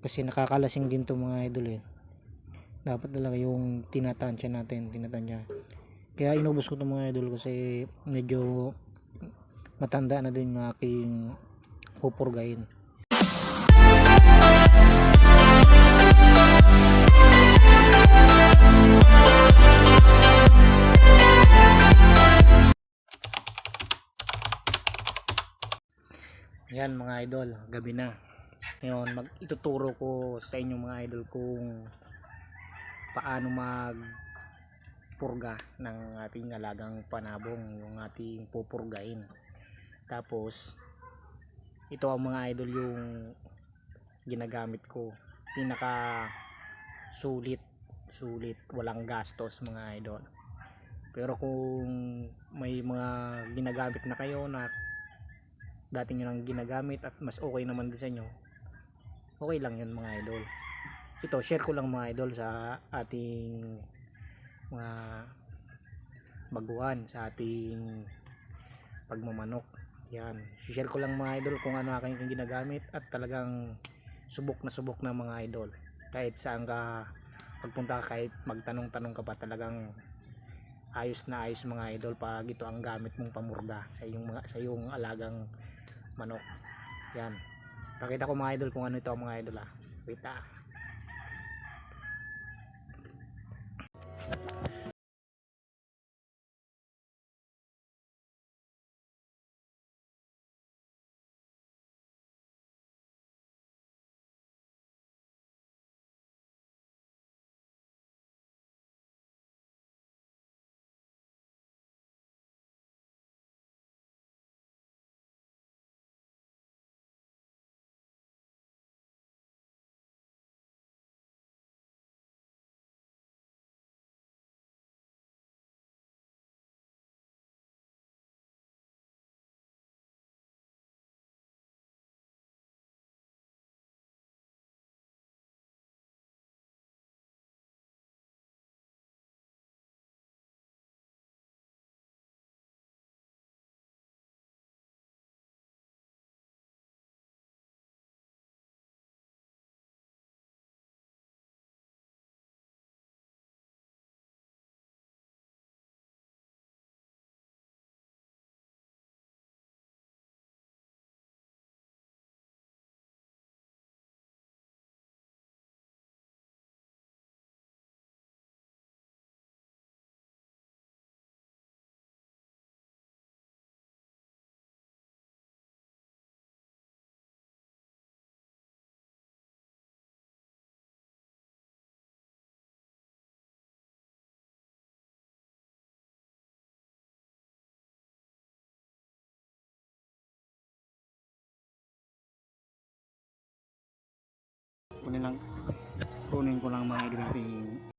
kasi nakakalasing din to mga idol eh. Dapat talaga yung tinatansya natin tinatansya kaya inubos ko to mga idol kasi medyo matanda na din yung aking pupurgayin yan mga idol gabi na ngayon mag ituturo ko sa inyo mga idol kung paano mag purga ng ating alagang panabong yung ating pupurgain. Tapos ito ang mga idol yung ginagamit ko. Pinaka sulit sulit walang gastos mga idol. Pero kung may mga ginagamit na kayo na dati nyo lang ginagamit at mas okay naman din sa inyo okay lang yun mga idol. Ito share ko lang mga idol sa ating mga baguhan sa ating pagmamanok. Yan. Share ko lang mga idol kung ano aking ginagamit at talagang subok na subok na mga idol. Kahit saan ka pagpunta ka kahit magtanong-tanong ka pa talagang ayos na ayos mga idol pag ito ang gamit mong pamurga sa iyong mga sa iyong alagang manok. Yan pakita ko mga idol kung ano ito mga idol ah. Wait ah kunin lang kunin ko lang mga idol natin